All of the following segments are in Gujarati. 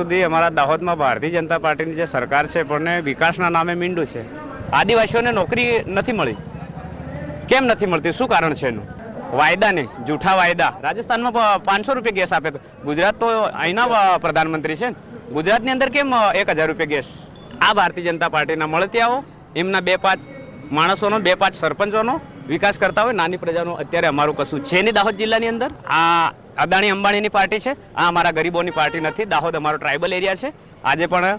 સુધી અમારા દાહોદમાં ભારતીય જનતા પાર્ટીની જે સરકાર છે, પણ વિકાસના નામે મીંડું છે. આદિવાસીઓને નોકરી નથી મળી. કેમ નથી મળતી? શું કારણ છે એનું? વાયદા ને જૂઠા વાયદા. રાજસ્થાનમાં પાંચસો રૂપિયા ગેસ આપે તો. ગુજરાત તો અહીંના પ્રધાનમંત્રી છે ગુજરાતની અંદર કેમ એક હજાર રૂપિયા ગેસ? આ ભારતીય જનતા પાર્ટીના મળતી આવો. એમના બે પાંચ માણસોનો, બે પાંચ સરપંચોનો વિકાસ કરતા હોય. નાની પ્રજાનો અત્યારે અમારું કશું છે નહીં દાહોદ જિલ્લાની અંદર. આ અદાણી અંબાણીની પાર્ટી છે. આ અમારા ગરીબોની પાર્ટી નથી. દાહોદ અમારો ટ્રાઇબલ એરિયા છે. આજે પણ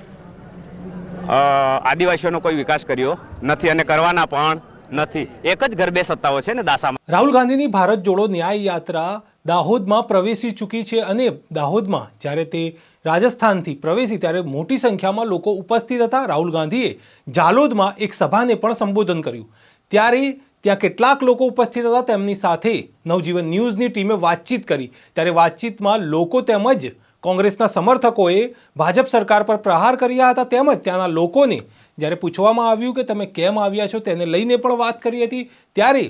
આદિવાસીઓનો કોઈ વિકાસ કર્યો નથી અને કરવાના પણ નથી. એક જ ગરબે સત્તાઓ છે ને દાસામાં. રાહુલ ગાંધીની ભારત જોડો ન્યાય યાત્રા દાહોદમાં પ્રવેશી ચૂકી છે અને દાહોદમાં જ્યારે તે રાજસ્થાનથી પ્રવેશી ત્યારે મોટી સંખ્યામાં લોકો ઉપસ્થિત હતા. રાહુલ ગાંધીએ જાલોદમાં એક સભાને પણ સંબોધન કર્યું. ત્યારે ત્યાં કેટલાક લોકો ઉપસ્થિત હતા તેમની સાથે. નવજીવન ન્યૂઝની ટીમે વાતચીત કરી. ત્યારે વાતચીતમાં લોકો તેમજ કોંગ્રેસના સમર્થકોએ ભાજપ સરકાર પર પ્રહાર કર્યા હતા તેમજ ત્યાંના લોકોને જ્યારે પૂછવામાં આવ્યું કે તમે કેમ આવ્યા છો તેને લઈને પણ વાત કરી હતી. ત્યારે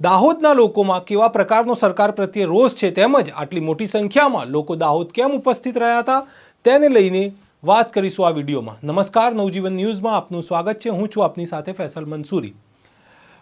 દાહોદના લોકોમાં કેવા પ્રકારનો સરકાર પ્રત્યે રોષ છે તેમજ આટલી મોટી સંખ્યામાં લોકો દાહોદ કેમ ઉપસ્થિત રહ્યા હતા તેને લઈને વાત કરીશું આ વિડીયોમાં. નમસ્કાર, નવજીવન ન્યૂઝમાં આપનું સ્વાગત છે. હું છું આપની સાથે ફેસલ મંસૂરી.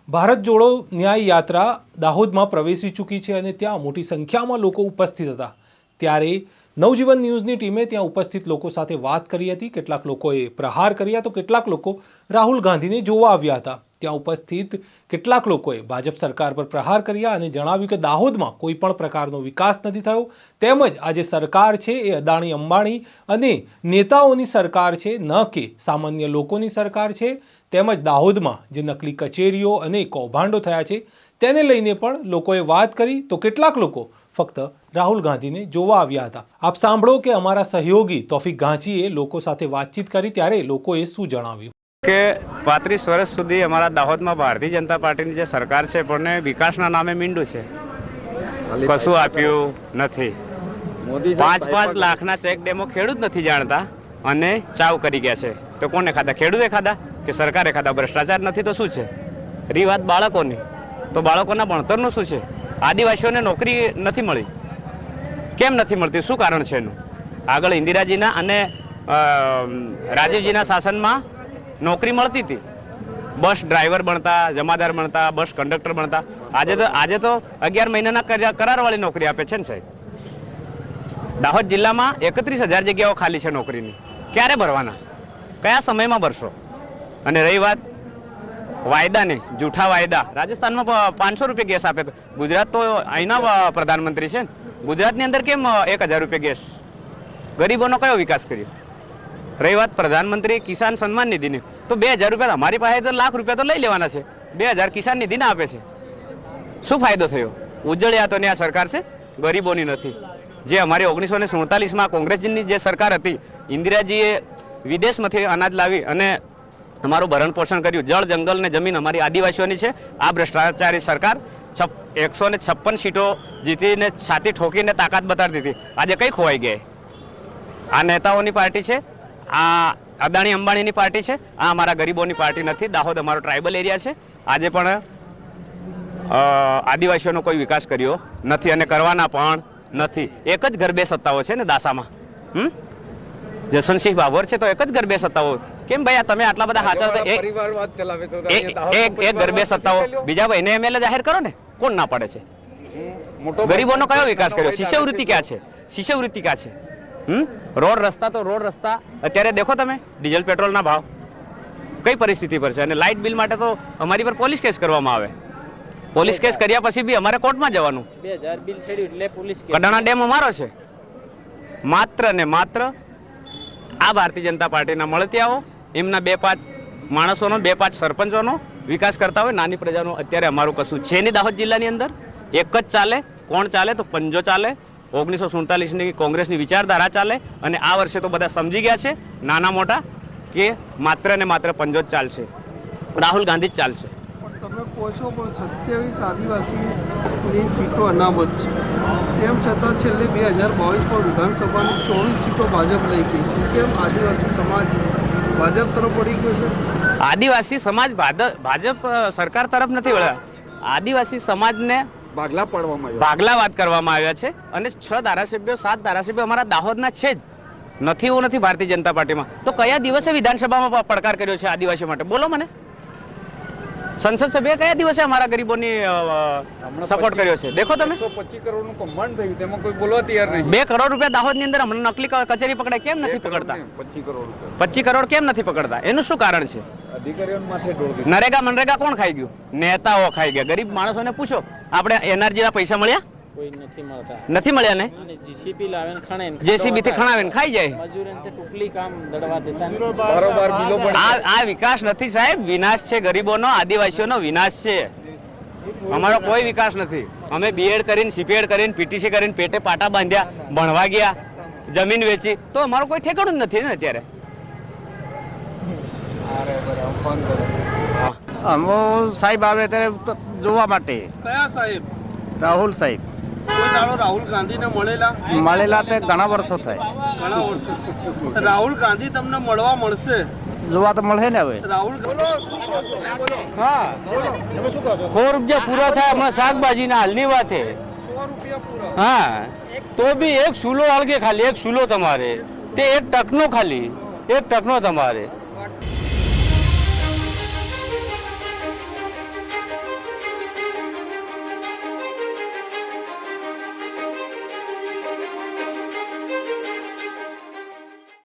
ભારત જોડો ન્યાય યાત્રા દાહોદમાં પ્રવેશી ચૂકી છે અને ત્યાં મોટી સંખ્યામાં લોકો ઉપસ્થિત હતા. ત્યારે નવજીવન ન્યૂઝની ટીમે ત્યાં ઉપસ્થિત લોકો સાથે વાત કરી હતી. કેટલાક લોકોએ પ્રહાર કર્યા તો કેટલાક લોકો રાહુલ ગાંધીને જોવા આવ્યા હતા. ત્યાં ઉપસ્થિત કેટલાક લોકોએ ભાજપ સરકાર પર પ્રહાર કર્યા અને જણાવ્યું કે દાહોદમાં કોઈ પણ પ્રકારનો વિકાસ નથી થયો. તેમજ આ જે સરકાર છે એ અદાણી અંબાણી અને નેતાઓની સરકાર છે, ન કે સામાન્ય લોકોની સરકાર છે. તેમજ દાહોદમાં જે નકલી કચેરીઓ અને કૌભાંડો થયા છે, તેને લઈને પણ લોકોએ વાત કરી. તો કેટલાક લોકો ફક્ત રાહુલ ગાંધીને જોવા આવ્યા હતા. આપ સાંભળો કે અમારા સહયોગી તોફિક ગાંચીએ લોકો સાથે વાતચીત કરી ત્યારે લોકોએ શું જણાવ્યું? કે પાંત્રીસ વર્ષ સુધી અમારા દાહોદમાં ભારતીય જનતા પાર્ટીની જે સરકાર છે પણ વિકાસના નામે મીંડું છે. કશું આપ્યું નથી. પાંચ પાંચ લાખના ચેક ડેમો ખેડૂત નથી જાણતા અને ચાવ કરી ગયા છે. તો કોને ખાધા? ખેડૂતે ખાધા કે સરકારે ખાધા? ભ્રષ્ટાચાર નથી તો શું છે? રી વાત બાળકોની. તો બાળકોના ભણતરનું શું છે? આદિવાસીઓને નોકરી નથી મળી. કેમ નથી મળતી? શું કારણ છે એનું? આગળ ઇન્દિરાજીના અને રાજીવજીના શાસનમાં નોકરી મળતી હતી. બસ ડ્રાઈવર બનતા, જમાદાર બનતા, બસ કંડક્ટર બનતા. આજે તો આજે તો અગિયાર મહિનાના કરા- કરારવાળી નોકરી આપે છે ને સાહેબ? દાહોદ જિલ્લામાં એકત્રીસ હજાર જગ્યાઓ ખાલી છે નોકરીની. ક્યારે ભરવાના? કયા સમયમાં ભરશો? અને રહી વાત વાયદાને જૂઠા વાયદા. રાજસ્થાનમાં પાંચસો રૂપિયા ગેસ આપે તો. ગુજરાત તો અહીંના પ્રધાનમંત્રી છે ગુજરાતની અંદર કેમ એક હજાર રૂપિયા ગેસ? ગરીબોનો કયો વિકાસ કર્યો? રહી વાત પ્રધાનમંત્રી કિસાન સન્માન નિધિની. તો બે હજાર રૂપિયા અમારી પાસે તો લાખ રૂપિયા તો લઈ લેવાના છે. બે હજાર કિસાન નિધિને આપે છે. શું ફાયદો થયો? ઉજ્જળ યાતોની આ સરકાર છે? ગરીબોની નથી. જે અમારી ઓગણીસો ને સુડતાલીસમાં કોંગ્રેસની જે સરકાર હતી, ઇન્દિરાજીએ વિદેશમાંથી અનાજ લાવી અને અમારું ભરણ પોષણ કર્યું. જળ, જંગલ ને જમીન અમારી આદિવાસીઓની છે. આ ભ્રષ્ટાચારી સરકાર છપ, એકસો ને છપ્પન સીટો જીતીને, છાતી ઠોકીને તાકાત બતાડતી હતી. આજે કઈ ખોવાઈ ગઈ? આ નેતાઓની પાર્ટી છે. આ અદાણી અંબાણીની પાર્ટી છે. આ અમારા ગરીબોની પાર્ટી નથી. દાહોદ અમારો ટ્રાઇબલ એરિયા છે. આજે પણ આદિવાસીઓનો કોઈ વિકાસ કર્યો નથી અને કરવાના પણ નથી. એક જ ગરબે સત્તાઓ છે ને દાસામાં. હમ? જસવંતસિંહ બાબર છે તો એક જ ગરબે સત્તાઓ કેમ ભાઈ તમે આટલા બધા હાચા છો? એક પરિવારવાદ ચલાવે તો એક એક એક ગરબે સત્તાઓ. બીજા ભાઈને એમએલએ જાહેર કરો ને? કોણ ના પાડે છે? ગરીબોનો કયો વિકાસ કર્યો? શિષ્યવૃત્તિ ક્યાં છે? શિષ્યવૃત્તિ ક્યાં છે? હમ? રોડ રસ્તા તો રોડ રસ્તા. અત્યારે દેખો તમે ડીઝલ પેટ્રોલના ભાવ. કઈ પરિસ્થિતિ પર છે? અને લાઇટ બિલ માટે તો અમારી પર પોલીસ કેસ કરવામાં આવે. પોલીસ કેસ કર્યા પછી બી અમારે કોર્ટમાં જવાનું. બે હજાર બિલ છેડ્યું એટલે પોલીસ કડાણા ડેમ અમારો છે. માત્ર ને માત્ર આ ભારતીય જનતા પાર્ટીના મળતી આવો એમના બે પાંચ માણસોનો, બે પાંચ સરપંચોનો વિકાસ કરતા હોય. નાની પ્રજાનો અત્યારે અમારું કશું છે નહીં દાહોદ જિલ્લાની અંદર. એક જ ચાલે. કોણ ચાલે? તો પંજો ચાલે. ઓગણીસો સુડતાલીસની કોંગ્રેસની વિચારધારા ચાલે. અને આ વર્ષે તો બધા સમજી ગયા છે, નાના મોટા, કે માત્ર ને માત્ર પંજો જ ચાલશે. રાહુલ ગાંધી જ ચાલશે. તમે કહો છો પણ સત્યાવીસ આદિવાસીની સીટો અનામત છે. તેમ છતાં છેલ્લે બે હજાર બાવીસમાં વિધાનસભાની ચોવીસ સીટો ભાજપ લઈ ગઈ. કેમ આદિવાસી સમાજ ભાજપ તરફ વળી ગયો છે? આદિવાસી સમાજ ભાદ- ભાજપ સરકાર તરફ નથી વળ્યા. આદિવાસી સમાજને ભાગલા પાડવામાં આવ્યા. ભાગલા વાત કરવામાં આવ્યા છે અને છ ધારાસભ્યો સાત ધારાસભ્યો અમારા દાહોદના છે જ. નથી એવું નથી ભારતીય જનતા પાર્ટીમાં. તો કયા દિવસે વિધાનસભામાં પડકાર કર્યો છે આદિવાસીઓ માટે? બોલો મને. સંસદ સભ્ય કયા દિવસે અમારા ગરીબોની સપોર્ટ કર્યો છે? દેખો તમે. પચીસ કરોડનું કૌભાંડ થયું તેમાં કોઈ બોલવા તૈયાર નહીં. બે કરોડ રૂપિયા દાહોદની અંદર હમણાં નકલી કચેરી પકડાય કેમ નથી પકડતા? પચીસ કરોડ પચીસ કરોડ કેમ નથી પકડતા? એનું શું કારણ છે? નરેગા મનરેગા કોણ ખાઈ ગયું? નેતાઓ ખાઈ ગયા. ગરીબ માણસોને પૂછો. આપણે એનર્જીના પૈસા મળ્યા? કોઈ નથી મળતા. નથી મળ્યા ને? જીસીપી લાવે ને ખણે જેસીબી થી ખણાવીને ખાઈ જાય? મજૂરોને તે ટુકલી કામ દડવા દેતા. બારોબાર બિલો પણ આ આ વિકાસ નથી સાહેબ. વિનાશ છે ગરીબોનો આદિવાસીઓનો વિનાશ છે. અમારો કોઈ વિકાસ નથી. અમે બીએડ કરીને સીપીએડ કરીને પીટીસી કરીને પેટે પાટા બાંધ્યા ભણવા ગયા જમીન વેચી. તો અમારો કોઈ ઠેકાણું જ નથી ને અત્યારે. અમો સાહેબ આવે ત્યારે તો જોવા માટે. કયા સાહેબ? રાહુલ સાહેબ. દાડો રાહુલ ગાંધીને મળેલા? મળેલા તે ઘણા વર્ષો થાય. ઘણા વર્ષો. રાહુલ ગાંધી તમને મળવા મળશે? જોવા તો મળે ને હવે. રાહુલ હા સો રૂપિયા પૂરા થાય હમણાં શાકભાજીના હાલની વાત. છે હા. તો બી એક સૂલો હાલગે ખાલી એક સુલો તમારે. તે એક ટકનો ખાલી એક ટકનો તમારે.